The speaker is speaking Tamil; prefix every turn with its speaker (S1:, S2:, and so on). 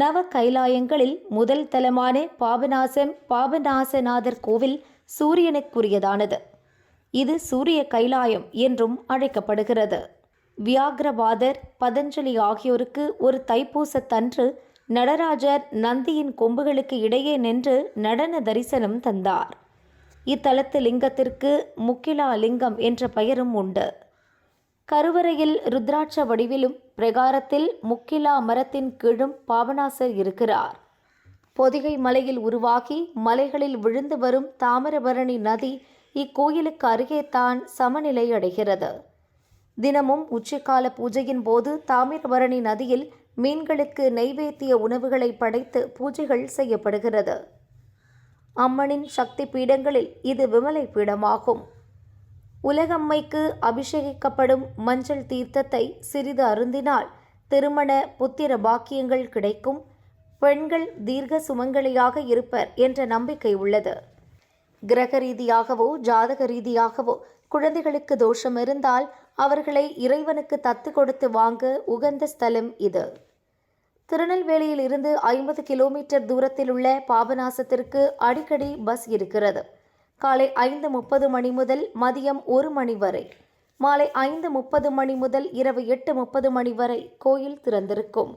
S1: நவ கைலாயங்களில் முதல் தலமான பாபநாசம் பாபநாசநாதர் கோவில் சூரியனுக்குரியதானது. இது சூரிய கைலாயம் என்றும் அழைக்கப்படுகிறது. வியாகிரபாதர் பதஞ்சலி ஆகியோருக்கு ஒரு தைப்பூசத்தன்று நடராஜர் நந்தியின் கொம்புகளுக்கு இடையே நின்று நடன தரிசனம் தந்தார். இத்தலத்து லிங்கத்திற்கு முக்கிலா லிங்கம் என்ற பெயரும் உண்டு. கருவறையில் ருத்ராட்ச வடிவிலும் பிரகாரத்தில் முக்கிலா மரத்தின் கீழும் பாபநாசர் இருக்கிறார். பொதிகை மலையில் உருவாகி மலைகளில் விழுந்து வரும் தாமிரபரணி நதி இக்கோயிலுக்கு அருகே தான் சமநிலை அடைகிறது. தினமும் உச்சிக்கால பூஜையின் போது தாமிரபரணி நதியில் மீன்களுக்கு நெய்வேத்திய உணவுகளை படைத்து பூஜைகள் செய்யப்படுகிறது. அம்மனின் சக்தி பீடங்களில் இது விமலை பீடமாகும். உலகம்மைக்கு அபிஷேகிக்கப்படும் மஞ்சள் தீர்த்தத்தை சிறிது அருந்தினால் திருமண புத்திர பாக்கியங்கள் கிடைக்கும். பெண்கள் தீர்க்க சுமங்கலியாக இருப்பர் என்ற நம்பிக்கை உள்ளது. கிரக ரீதியாகவோ ஜாதக ரீதியாகவோ குழந்தைகளுக்கு தோஷம் இருந்தால் அவர்களை இறைவனுக்கு தத்து கொடுத்து வாங்க உகந்த ஸ்தலம் இது. திருநெல்வேலியில் இருந்து ஐம்பது கிலோமீட்டர் தூரத்தில் உள்ள பாபநாசத்திற்கு அடிக்கடி பஸ் இருக்கிறது. காலை ஐந்து முப்பது மணி முதல் மதியம் ஒரு மணி வரை. மாலை ஐந்து முப்பது மணி முதல் இரவு எட்டு முப்பது மணி வரை கோயில் திறந்திருக்கும்.